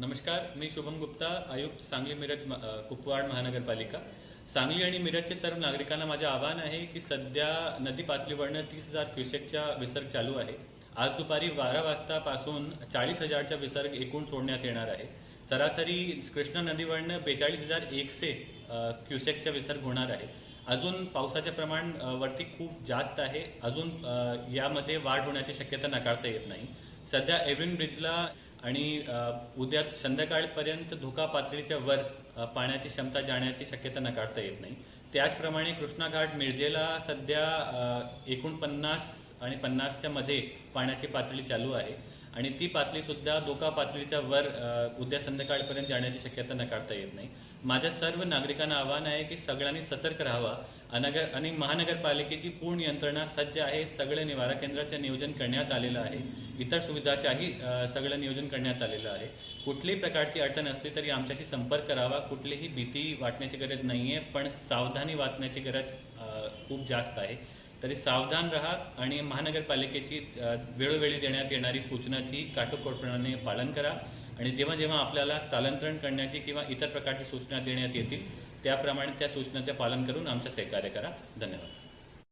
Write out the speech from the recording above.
नमस्कार मी शुभम गुप्ता आयुक्त सांगली मिरज कुपवाड महानगरपालिका. सांगली आणि मिरजचे सर्व नागरिकांना माझे आवाहन आहे की सध्या नदी पातळीवरनं तीस हजार क्युसेकचा विसर्ग चालू आहे. आज दुपारी बारा वाजतापासून चाळीस हजारचा विसर्ग एकूण सोडण्यात येणार आहे. सरासरी कृष्णा नदीवरनं बेचाळीस हजार एकशे क्युसेकचा विसर्ग होणार आहे. अजून पावसाचे प्रमाण वरती खूप जास्त आहे. अजून यामध्ये वाढ होण्याची शक्यता नकारता येत नाही. सध्या एव्हिन ब्रिजला आणि उद्या संध्याकाळपर्यंत धोका पातळीच्या वर पाण्याची क्षमता जाण्याची शक्यता नकारता येत नाही. त्याचप्रमाणे कृष्णा घाट मिरजेला सध्या एकूण एकोणपन्नास आणि पन्नासच्या मध्ये पाण्याची पातळी चालू आहे. आणि ती पातळी सुद्धा धोका पातळीच्या वर उद्या संध्याकाळपर्यंत जाण्याची शक्यता नकारता येत नाही. माझ्या सर्व नागरिकांना आव्हान आहे की सगळ्यांनी सतर्क राहावा. अनगर आणि महानगरपालिकेची पूर्ण यंत्रणा सज्ज आहे. सगळे निवारा केंद्राचे नियोजन करण्यात आलेलं आहे. इतर सुविधाच्याही सगळं नियोजन करण्यात आलेलं आहे. कुठलीही प्रकारची अडचण असली तरी आमच्याशी संपर्क करावा कुठलीही भीती वाटण्याची गरज नाहीये पण सावधानी वाटण्याची गरज खूप जास्त आहे. तरी सावधान राहा आणि महानगरपालिकेची वेळोवेळी देण्यात येणारी सूचनाची काटोकोटपणाने पालन करा. आणि जेव्हा जेव्हा आपल्याला स्थलांतरण करण्याची किंवा इतर प्रकारची सूचना देण्यात येतील त्याप्रमाणे त्या सूचनाचे पालन करून आमच्या सहकार्य करा. धन्यवाद.